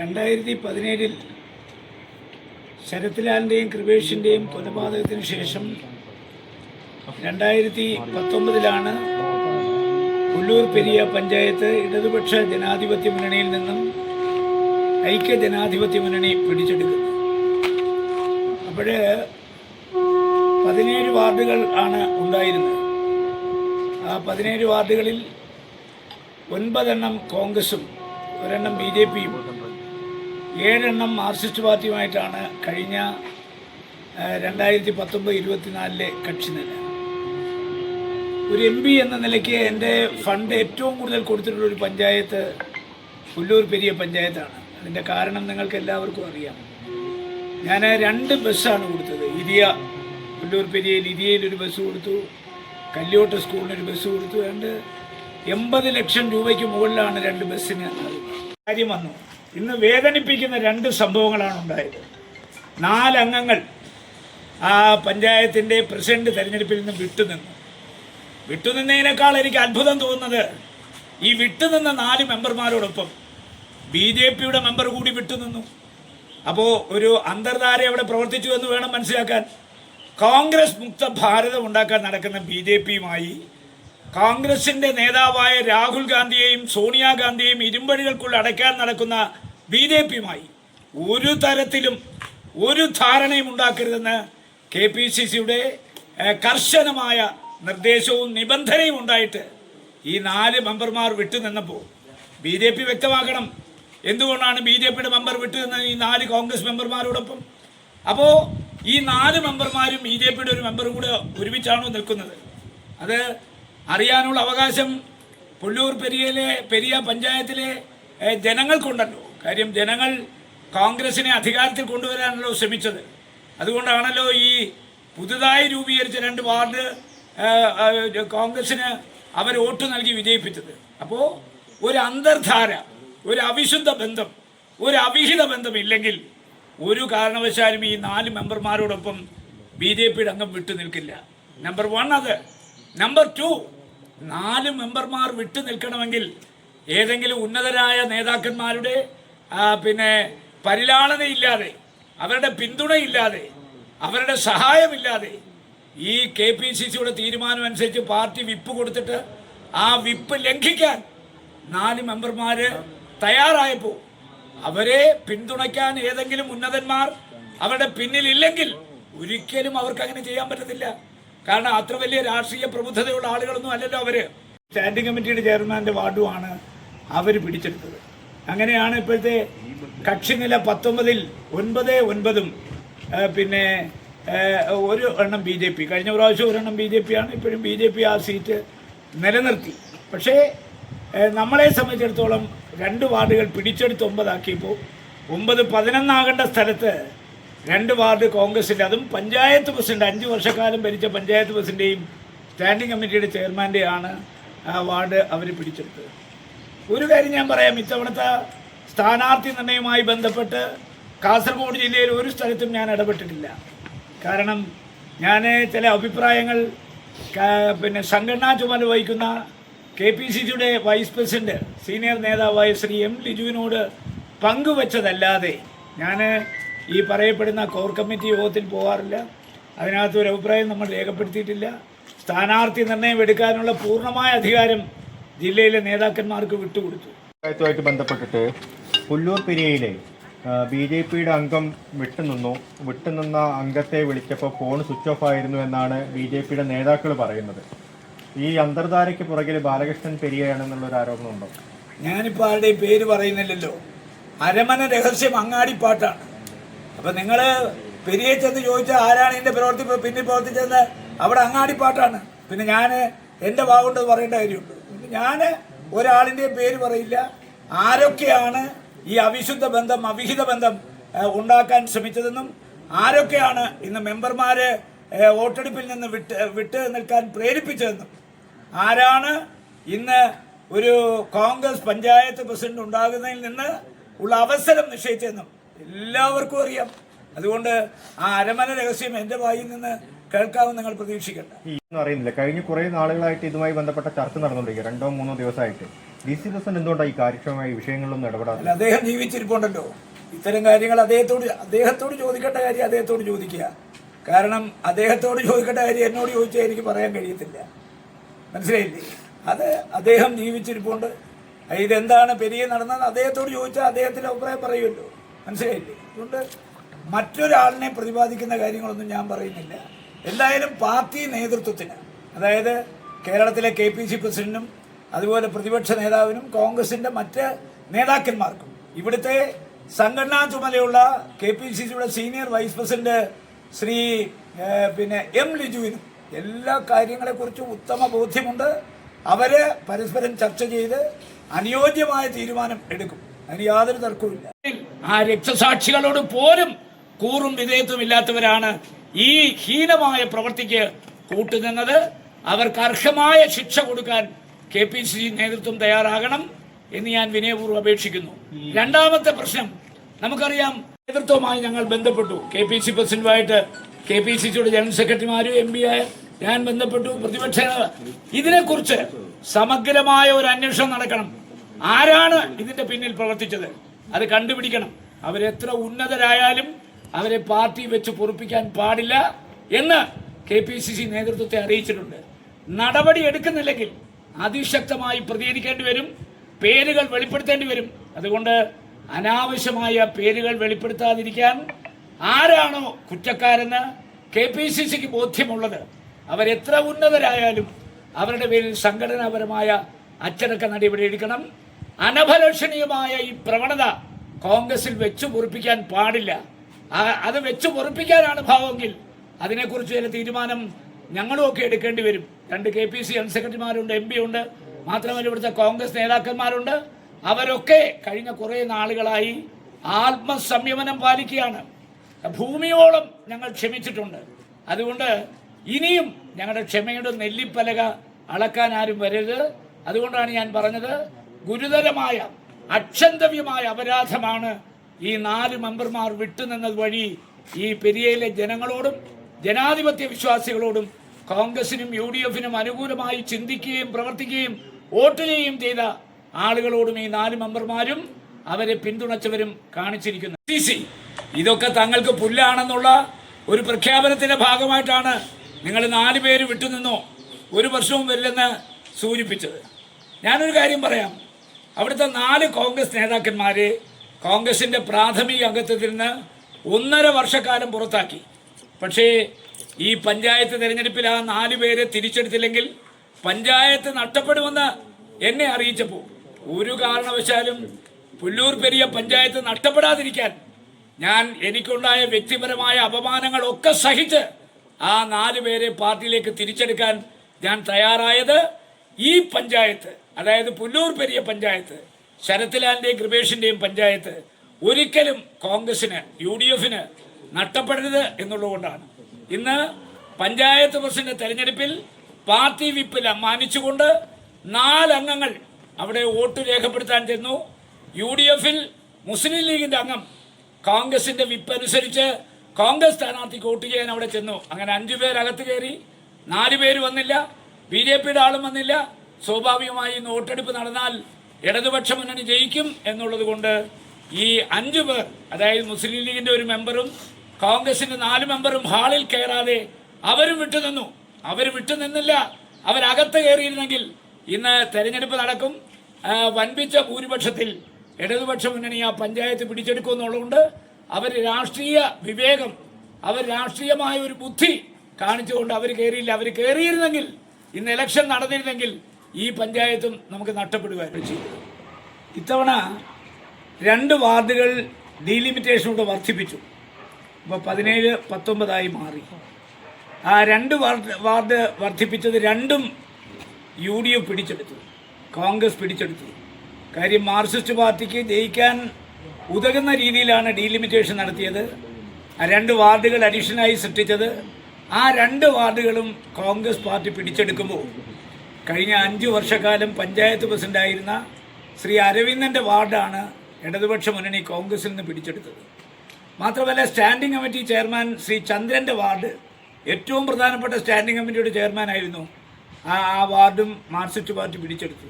രണ്ടായിരത്തി പതിനേഴിൽ ശരത്ലാലിന്റെയും കൃപേഷിന്റെയും കൊലപാതകത്തിന് ശേഷം രണ്ടായിരത്തി പത്തൊമ്പതിലാണ് കുല്ലൂർ പെരിയ പഞ്ചായത്ത് ഇടതുപക്ഷ ജനാധിപത്യ മുന്നണിയിൽ നിന്നും ഐക്യ ജനാധിപത്യ മുന്നണി പിടിച്ചെടുക്കുന്നത്. അപ്പോഴ് പതിനേഴ് വാർഡുകൾ ആണ് ഉണ്ടായിരുന്നത്. ആ പതിനേഴ് വാർഡുകളിൽ ഒൻപതെണ്ണം കോൺഗ്രസും ഒരെണ്ണം ബി ജെ പിയും. ഏഴെണ്ണം മാർക്സിസ്റ്റ് പാർട്ടിയുമായിട്ടാണ് കഴിഞ്ഞ രണ്ടായിരത്തി പത്തൊമ്പത് ഇരുപത്തിനാലിലെ കക്ഷി നില. ഒരു എം പി എന്ന നിലയ്ക്ക് എന്റെ ഫണ്ട് ഏറ്റവും കൂടുതൽ കൊടുത്തിട്ടുള്ള ഒരു പഞ്ചായത്ത് പുല്ലൂർ പെരിയ പഞ്ചായത്താണ്. അതിന്റെ കാരണം നിങ്ങൾക്ക് എല്ലാവർക്കും അറിയാം. ഞാൻ രണ്ട് ബസ്സാണ് കൊടുത്തത്. ഇരിയ പുല്ലൂർ പെരിയയിൽ ഇരിയയിൽ ഒരു ബസ് കൊടുത്തു കല്യോട്ട് സ്കൂളിനൊരു ബസ് കൊടുത്തു രണ്ട് എൺപത് ലക്ഷം രൂപയ്ക്ക് മുകളിലാണ് രണ്ട് ബസ്സിന് കാര്യം വന്നു ഇന്ന് വേദനിപ്പിക്കുന്ന രണ്ട് സംഭവങ്ങളാണ് ഉണ്ടായത്. നാലംഗങ്ങൾ ആ പഞ്ചായത്തിന്റെ പ്രസിഡന്റ് തെരഞ്ഞെടുപ്പിൽ നിന്ന് വിട്ടുനിന്നു. വിട്ടുനിന്നതിനേക്കാൾ എനിക്ക് അത്ഭുതം തോന്നുന്നത് ഈ വിട്ടുനിന്ന നാല് മെമ്പർമാരോടൊപ്പം ബി ജെ പിയുടെ മെമ്പർ കൂടി വിട്ടുനിന്നു. അപ്പോൾ ഒരു അന്തർധാര അവിടെ പ്രവർത്തിച്ചു എന്ന് വേണം മനസ്സിലാക്കാൻ. കോൺഗ്രസ് മുക്ത ഭാരതം ഉണ്ടാക്കാൻ നടക്കുന്ന ബി ജെ പിയുമായി കോൺഗ്രസിന്റെ നേതാവായ രാഹുൽ ഗാന്ധിയെയും സോണിയാഗാന്ധിയെയും ഇരുമ്പഴികൾക്കുള്ള അടയ്ക്കാൻ നടക്കുന്ന ബി ജെ പിയുമായി ഒരു തരത്തിലും ഒരു ധാരണയും ഉണ്ടാക്കരുതെന്ന് കെ പി സി സിയുടെ കർശനമായ നിർദ്ദേശവും നിബന്ധനയും ഉണ്ടായിട്ട് ഈ നാല് മെമ്പർമാർ വിട്ടുനിന്നപ്പോൾ ബി ജെ പി വ്യക്തമാക്കണം എന്തുകൊണ്ടാണ് ബി ജെ പിയുടെ മെമ്പർ വിട്ടുനിന്ന ഈ നാല് കോൺഗ്രസ് മെമ്പർമാരോടൊപ്പം? അപ്പോൾ ഈ നാല് മെമ്പർമാരും ബി ജെ പിയുടെ ഒരു മെമ്പറും കൂടെ ഒരുമിച്ചാണോ നിൽക്കുന്നത്? അത് അറിയാനുള്ള അവകാശം പുല്ലൂർ പെരിയയിലെ പെരിയ പഞ്ചായത്തിലെ ജനങ്ങൾക്കുണ്ടല്ലോ കാര്യം ജനങ്ങൾ കോൺഗ്രസിനെ അധികാരത്തിൽ കൊണ്ടുവരാനല്ലോ ശ്രമിച്ചത്. അതുകൊണ്ടാണല്ലോ ഈ പുതുതായി രൂപീകരിച്ച രണ്ട് വാർഡ് കോൺഗ്രസിന് അവർ വോട്ട് നൽകി വിജയിപ്പിച്ചത്. അപ്പോൾ ഒരു അന്തർധാര ഒരു അവിശുദ്ധ ബന്ധം ഒരു അവിഹിത ബന്ധം ഇല്ലെങ്കിൽ ഒരു കാരണവശാലും ഈ നാല് മെമ്പർമാരോടൊപ്പം ബി ജെ പിയുടെ അംഗം വിട്ടു നിൽക്കില്ല. നമ്പർ വൺ അത്. നമ്പർ ടു നാല് മെമ്പർമാർ വിട്ടു നിൽക്കണമെങ്കിൽ ഏതെങ്കിലും ഉന്നതരായ നേതാക്കന്മാരുടെ പിന്നെ പരിലാളനയില്ലാതെ അവരുടെ പിന്തുണയില്ലാതെ അവരുടെ സഹായമില്ലാതെ ഈ കെ പി സി സിയുടെ തീരുമാനം അനുസരിച്ച് പാർട്ടി വിപ്പ് കൊടുത്തിട്ട് ആ വിപ്പ് ലംഘിക്കാൻ നാല് മെമ്പർമാർ തയ്യാറായപ്പോൾ അവരെ പിന്തുണയ്ക്കാൻ ഏതെങ്കിലും ഉന്നതന്മാർ അവരുടെ പിന്നിലില്ലെങ്കിൽ ഒരിക്കലും അവർക്ക് അങ്ങനെ ചെയ്യാൻ പറ്റത്തില്ല. കാരണം അത്ര വലിയ രാഷ്ട്രീയ പ്രബുദ്ധതയുള്ള ആളുകളൊന്നും അല്ലല്ലോ അവർ. സ്റ്റാൻഡിംഗ് കമ്മിറ്റിയുടെ ചെയർമാന്റെ വാർഡുമാണ് അവർ പിടിച്ചെടുത്തത്. അങ്ങനെയാണ് ഇപ്പോഴത്തെ കക്ഷി നില പത്തൊമ്പതിൽ ഒൻപത് ഒൻപതും പിന്നെ ഒരു എണ്ണം ബി ജെ പി. കഴിഞ്ഞ പ്രാവശ്യം ഒരെണ്ണം ബി ജെ പി ആണ് ഇപ്പോഴും ബി ജെ പി ആ സീറ്റ് നിലനിർത്തി. പക്ഷേ നമ്മളെ സംബന്ധിച്ചിടത്തോളം രണ്ട് വാർഡുകൾ പിടിച്ചെടുത്ത് ഒമ്പതാക്കിയപ്പോൾ ഒമ്പത് പതിനൊന്നാകേണ്ട സ്ഥലത്ത് രണ്ട് വാർഡ് കോൺഗ്രസിന്റെ അതും പഞ്ചായത്ത് പ്രസിഡന്റ് അഞ്ച് വർഷക്കാലം ഭരിച്ച പഞ്ചായത്ത് പ്രസിഡന്റെയും സ്റ്റാൻഡിംഗ് കമ്മിറ്റിയുടെ ചെയർമാന്റെയാണ് ആ വാർഡ് അവർ പിടിച്ചെടുത്തത്. ഒരു കാര്യം ഞാൻ പറയാം ഇത്തവണത്തെ സ്ഥാനാർത്ഥി നിർണയവുമായി ബന്ധപ്പെട്ട് കാസർഗോഡ് ജില്ലയിൽ ഒരു സ്ഥലത്തും ഞാൻ ഇടപെട്ടിട്ടില്ല. കാരണം ഞാൻ ചില അഭിപ്രായങ്ങൾ പിന്നെ സംഘടനാ ചുമതല വഹിക്കുന്ന കെ പി സി സിയുടെ വൈസ് പ്രസിഡന്റ് സീനിയർ നേതാവായ ശ്രീ എം ലിജുവിനോട് പങ്കുവച്ചതല്ലാതെ ഞാൻ ഈ പറയപ്പെടുന്ന കോർ കമ്മിറ്റി യോഗത്തിൽ പോകാറില്ല അതിനകത്ത് ഒരു അഭിപ്രായം നമ്മൾ രേഖപ്പെടുത്തിയിട്ടില്ല. സ്ഥാനാർത്ഥി നിർണയം എടുക്കാനുള്ള പൂർണമായ അധികാരം ജില്ലയിലെ നേതാക്കന്മാർക്ക് വിട്ടുകൊടുത്തു. പഞ്ചായത്തുമായിട്ട് ബന്ധപ്പെട്ടിട്ട് പുല്ലൂർ പിരിയയിലെ ബി ജെ പിയുടെ അംഗം വിട്ടുനിന്നു വിട്ടുനിന്ന അംഗത്തെ വിളിച്ചപ്പോൾ ഫോൺ സ്വിച്ച് ഓഫ് ആയിരുന്നു എന്നാണ് ബി ജെ പിയുടെ നേതാക്കൾ പറയുന്നത്. ഈ അന്തർധാരയ്ക്ക് പുറകിൽ ബാലകൃഷ്ണൻ പെരിയയാണെന്നുള്ളൊരു ആരോപണമുണ്ടോ? ഞാനിപ്പോൾ ആരുടെയും പേര് പറയുന്നില്ലല്ലോ. അരമന രഹസ്യം അങ്ങാടിപ്പാട്ടാണ്. അപ്പം നിങ്ങൾ പെരിയെ ചെന്ന് ചോദിച്ചാൽ ആരാണ് ഇതിന്റെ പ്രവർത്തി പിന്നിൽ പ്രവർത്തിച്ചതെന്ന്? അവിടെ അങ്ങാടിപ്പാട്ടാണ് പിന്നെ ഞാൻ എന്റെ ഭാഗമുണ്ട് പറയേണ്ട കാര്യമുണ്ട്. ഞാൻ ഒരാളിന്റെയും പേര് പറയില്ല. ആരൊക്കെയാണ് ഈ അവിശുദ്ധ ബന്ധം അവിഹിത ബന്ധം ഉണ്ടാക്കാൻ ശ്രമിച്ചതെന്നും ആരൊക്കെയാണ് ഇന്ന് മെമ്പർമാരെ വോട്ടെടുപ്പിൽ നിന്ന് വിട്ട് വിട്ട് നിൽക്കാൻ പ്രേരിപ്പിച്ചതെന്നും. ആരാണ് ഇന്ന് ഒരു കോൺഗ്രസ് പഞ്ചായത്ത് പ്രസിഡന്റ് ഉണ്ടാകുന്നതിൽ നിന്ന് ഉള്ള അവസരം നിശ്ചയിച്ചതെന്നും. എല്ലാവർക്കും അറിയാം. അതുകൊണ്ട് ആ അരമന രഹസ്യം എന്റെ വായിൽ നിന്ന് കേൾക്കാമെന്ന് നിങ്ങൾ പ്രതീക്ഷിക്കണ്ട. അറിയുന്നില്ല. കഴിഞ്ഞ കുറേ നാളുകളായിട്ട് ഇതുമായി ബന്ധപ്പെട്ട ചർച്ച നടന്നുകൊണ്ടിരിക്കുക രണ്ടോ മൂന്നോ ദിവസമായിട്ട്. ഡി സി ദിവസം എന്തുകൊണ്ടാണ് ഈ കാര്യക്ഷമമായ വിഷയങ്ങളിലൊന്നും ഇടപെടാതെ അദ്ദേഹം ജീവിച്ചിരിപ്പുണ്ടല്ലോ. ഇത്തരം കാര്യങ്ങൾ അദ്ദേഹത്തോട് അദ്ദേഹത്തോട് ചോദിക്കേണ്ട കാര്യം അദ്ദേഹത്തോട് ചോദിക്കുക. കാരണം അദ്ദേഹത്തോട് ചോദിക്കേണ്ട കാര്യം എന്നോട് ചോദിച്ചാൽ എനിക്ക് പറയാൻ കഴിയത്തില്ല. മനസ്സിലായില്ലേ? അത് അദ്ദേഹം ജീവിച്ചിരിപ്പുണ്ട്. ഇതെന്താണ് പെരിയ നടന്നത് അദ്ദേഹത്തോട് ചോദിച്ചാൽ അദ്ദേഹത്തിന്റെ അഭിപ്രായം പറയുമല്ലോ. മനസ്സിലായില്ലേ? അതുകൊണ്ട് മറ്റൊരാളിനെ പ്രതിപാദിക്കുന്ന കാര്യങ്ങളൊന്നും ഞാൻ പറയുന്നില്ല. എന്തായാലും പാർട്ടി നേതൃത്വത്തിന് അതായത് കേരളത്തിലെ കെ പി സി പ്രസിഡന്റിനും അതുപോലെ പ്രതിപക്ഷ നേതാവിനും കോൺഗ്രസിന്റെ മറ്റ് നേതാക്കന്മാർക്കും ഇവിടുത്തെ സംഘടനാ ചുമതലയുള്ള കെ പി സി സിയുടെ സീനിയർ വൈസ് പ്രസിഡന്റ് ശ്രീ പിന്നെ എം ലിജുവിനും എല്ലാ കാര്യങ്ങളെക്കുറിച്ചും ഉത്തമ ബോധ്യമുണ്ട്. അവർ പരസ്പരം ചർച്ച ചെയ്ത് അനുയോജ്യമായ തീരുമാനം എടുക്കും. അതിന് യാതൊരു തർക്കവുമില്ല ആ രക്തസാക്ഷികളോട് പോലും കൂറും വിധേയത്വം ഇല്ലാത്തവരാണ് ഈ ഹീനമായ പ്രവൃത്തിക്ക് കൂട്ടുനിന്നത്. അവർക്ക് അർഹമായ ശിക്ഷ കൊടുക്കാൻ കെ പി സി നേതൃത്വം തയ്യാറാകണം എന്ന് ഞാൻ വിനയപൂർവം അപേക്ഷിക്കുന്നു. രണ്ടാമത്തെ പ്രശ്നം നമുക്കറിയാം നേതൃത്വമായി ഞങ്ങൾ ബന്ധപ്പെട്ടു. കെ പി സി പ്രസിഡന്റുമായിട്ട് കെ പി സി സിയുടെ ജനറൽ സെക്രട്ടറിമാരും എം പി ആയ ഞാൻ ബന്ധപ്പെട്ടു. പ്രതിപക്ഷ ഇതിനെക്കുറിച്ച് സമഗ്രമായ ഒരു അന്വേഷണം നടക്കണം. ആരാണ് ഇതിന്റെ പിന്നിൽ പ്രവർത്തിച്ചത്? അത് കണ്ടുപിടിക്കണം. അവരെത്ര ഉന്നതരായാലും അവരെ പാർട്ടി വെച്ച് പൊറുപ്പിക്കാൻ പാടില്ല എന്ന് കെ പി സി സി നേതൃത്വത്തെ അറിയിച്ചിട്ടുണ്ട്. നടപടി എടുക്കുന്നില്ലെങ്കിൽ അതിശക്തമായി പ്രതികരിക്കേണ്ടി വരും പേരുകൾ വെളിപ്പെടുത്തേണ്ടി വരും. അതുകൊണ്ട് അനാവശ്യമായ പേരുകൾ വെളിപ്പെടുത്താതിരിക്കാൻ ആരാണോ കുറ്റക്കാരെന്ന് കെ പി സി സിക്ക് ബോധ്യമുള്ളത്. അവരെത്ര ഉന്നതരായാലും അവരുടെ പേരിൽ സംഘടനാപരമായ അച്ചടക്ക നടപടി എടുക്കണം. അനഭലഷണീയമായ ഈ പ്രവണത കോൺഗ്രസിൽ വെച്ചു പൊറിപ്പിക്കാൻ പാടില്ല. അത് വെച്ചു പൊറിപ്പിക്കാനാണ് ഭാവമെങ്കിൽ അതിനെക്കുറിച്ച് ചില തീരുമാനം ഞങ്ങളുമൊക്കെ എടുക്കേണ്ടി വരും. രണ്ട് കെ പി സി ജനറൽ സെക്രട്ടറിമാരുണ്ട് എം പി ഉണ്ട്. മാത്രമല്ല ഇവിടുത്തെ കോൺഗ്രസ് നേതാക്കന്മാരുണ്ട്. അവരൊക്കെ കഴിഞ്ഞ കുറേ നാളുകളായി ആത്മസംയമനം പാലിക്കുകയാണ്. ഭൂമിയോളം ഞങ്ങൾ ക്ഷമിച്ചിട്ടുണ്ട്. അതുകൊണ്ട് ഇനിയും ഞങ്ങളുടെ ക്ഷമയുടെ നെല്ലിപ്പലക അളക്കാൻ ആരും വരരുത്. അതുകൊണ്ടാണ് ഞാൻ പറഞ്ഞത് ഗുരുതരമായ അക്ഷന്തവ്യമായ അപരാധമാണ് ഈ നാല് മെമ്പർമാർ വിട്ടുനിന്നത് വഴി ഈ പെരിയയിലെ ജനങ്ങളോടും ജനാധിപത്യ വിശ്വാസികളോടും കോൺഗ്രസിനും യു ഡി എഫിനും അനുകൂലമായി ചിന്തിക്കുകയും പ്രവർത്തിക്കുകയും വോട്ട് ചെയ്യുകയും ചെയ്ത ആളുകളോടും ഈ നാല് മെമ്പർമാരും അവരെ പിന്തുണച്ചവരും കാണിച്ചിരിക്കുന്നു. ഇതൊക്കെ തങ്ങൾക്ക് പുല്ലാണെന്നുള്ള ഒരു പ്രഖ്യാപനത്തിന്റെ ഭാഗമായിട്ടാണ് നിങ്ങൾ നാല് പേര് വിട്ടുനിന്നോ ഒരു വർഷവും വരില്ലെന്ന് സൂചിപ്പിച്ചത്. ഞാനൊരു കാര്യം പറയാം. അവിടുത്തെ നാല് കോൺഗ്രസ് നേതാക്കന്മാർ കോൺഗ്രസിന്റെ പ്രാഥമിക അംഗത്വത്തിൽ നിന്ന് ഒന്നര വർഷക്കാലം പുറത്താക്കി. പക്ഷേ ഈ പഞ്ചായത്ത് തിരഞ്ഞെടുപ്പിൽ ആ നാല് പേരെ തിരിച്ചെടുത്തില്ലെങ്കിൽ പഞ്ചായത്ത് നഷ്ടപ്പെടുമെന്ന് എന്നെ അറിയിച്ചപ്പോൾ ഒരു കാരണവശാലും പുല്ലൂർ പെരിയ പഞ്ചായത്ത് നഷ്ടപ്പെടാതിരിക്കാൻ ഞാൻ എനിക്കുണ്ടായ വ്യക്തിപരമായ അപമാനങ്ങളൊക്കെ സഹിച്ച് ആ നാല് പേരെ പാർട്ടിയിലേക്ക് തിരിച്ചെടുക്കാൻ ഞാൻ തയ്യാറായത് ഈ പഞ്ചായത്ത് അതായത് പുല്ലൂർ പെരിയ പഞ്ചായത്ത് ശരത്ലാലിന്റെയും കൃപേഷിന്റെയും പഞ്ചായത്ത് ഒരിക്കലും കോൺഗ്രസിന് യു ഡി എഫിന് നഷ്ടപ്പെടരുത് എന്നുള്ളതുകൊണ്ടാണ്. ഇന്ന് പഞ്ചായത്ത് പ്രസിഡന്റ് തെരഞ്ഞെടുപ്പിൽ പാർട്ടി വിപ്പിൽ അമ്മാനിച്ചുകൊണ്ട് നാലംഗങ്ങൾ അവിടെ വോട്ട് രേഖപ്പെടുത്താൻ ചെന്നു. യു ഡി എഫിൽ മുസ്ലിം ലീഗിന്റെ അംഗം കോൺഗ്രസിന്റെ വിപ്പ് അനുസരിച്ച് കോൺഗ്രസ് സ്ഥാനാർത്ഥിക്ക് വോട്ട് ചെയ്യാൻ അവിടെ ചെന്നു. അങ്ങനെ അഞ്ചു പേരകത്ത് കയറി നാല് പേര് വന്നില്ല. ബി ജെ പിയുടെ ആളും വന്നില്ല. സ്വാഭാവികമായി വോട്ടെടുപ്പ് നടന്നാൽ ഇടതുപക്ഷ മുന്നണി ജയിക്കും എന്നുള്ളത് കൊണ്ട് ഈ അഞ്ചു പേർ അതായത് മുസ്ലിം ലീഗിന്റെ ഒരു മെമ്പറും കോൺഗ്രസിന്റെ നാല് മെമ്പറും ഹാളിൽ കയറാതെ അവരും വിട്ടുനിന്നു അവർ വിട്ടുനിന്നില്ല അവരകത്ത് കയറിയിരുന്നെങ്കിൽ ഇന്ന് തെരഞ്ഞെടുപ്പ് നടക്കും. വൻപിച്ച ഭൂരിപക്ഷത്തിൽ ഇടതുപക്ഷ മുന്നണി ആ പഞ്ചായത്ത് പിടിച്ചെടുക്കും എന്നുള്ളതുകൊണ്ട് അവർ രാഷ്ട്രീയ വിവേകം അവർ രാഷ്ട്രീയമായ ഒരു ബുദ്ധി കാണിച്ചുകൊണ്ട് അവർ കയറിയില്ല. അവർ കയറിയിരുന്നെങ്കിൽ ഇന്ന് ഇലക്ഷൻ നടന്നിരുന്നെങ്കിൽ ഈ പഞ്ചായത്തും നമുക്ക് നഷ്ടപ്പെടുകയായിരുന്നു ചെയ്തത് ഇത്തവണ രണ്ട് വാർഡുകൾ ഡീലിമിറ്റേഷനോട് വർദ്ധിപ്പിച്ചു. ഇപ്പോൾ പതിനേഴ് പത്തൊമ്പതായി മാറി. ആ രണ്ട് വാർഡ് വാർഡ് വർദ്ധിപ്പിച്ചത് രണ്ടും യു ഡി എഫ് പിടിച്ചെടുത്തു. കോൺഗ്രസ് പിടിച്ചെടുത്തു. കാര്യം മാർക്സിസ്റ്റ് പാർട്ടിക്ക് ജയിക്കാൻ ഉതകുന്ന രീതിയിലാണ് ഡീലിമിറ്റേഷൻ നടത്തിയത്. ആ രണ്ട് വാർഡുകൾ അഡീഷണലായി സൃഷ്ടിച്ചത്. ആ രണ്ട് വാർഡുകളും കോൺഗ്രസ് പാർട്ടി പിടിച്ചെടുക്കുമ്പോൾ കഴിഞ്ഞ അഞ്ച് വർഷക്കാലം പഞ്ചായത്ത് പ്രസിഡന്റായിരുന്ന ശ്രീ അരവിന്ദന്റെ വാർഡാണ് ഇടതുപക്ഷ മുന്നണി കോൺഗ്രസിൽ നിന്ന് പിടിച്ചെടുത്തത്. മാത്രമല്ല സ്റ്റാൻഡിംഗ് കമ്മിറ്റി ചെയർമാൻ ശ്രീ ചന്ദ്രന്റെ വാർഡ് ഏറ്റവും പ്രധാനപ്പെട്ട സ്റ്റാൻഡിംഗ് കമ്മിറ്റിയുടെ ആ ആ വാർഡും മാർക്സിസ്റ്റ് പാർട്ടി പിടിച്ചെടുത്തു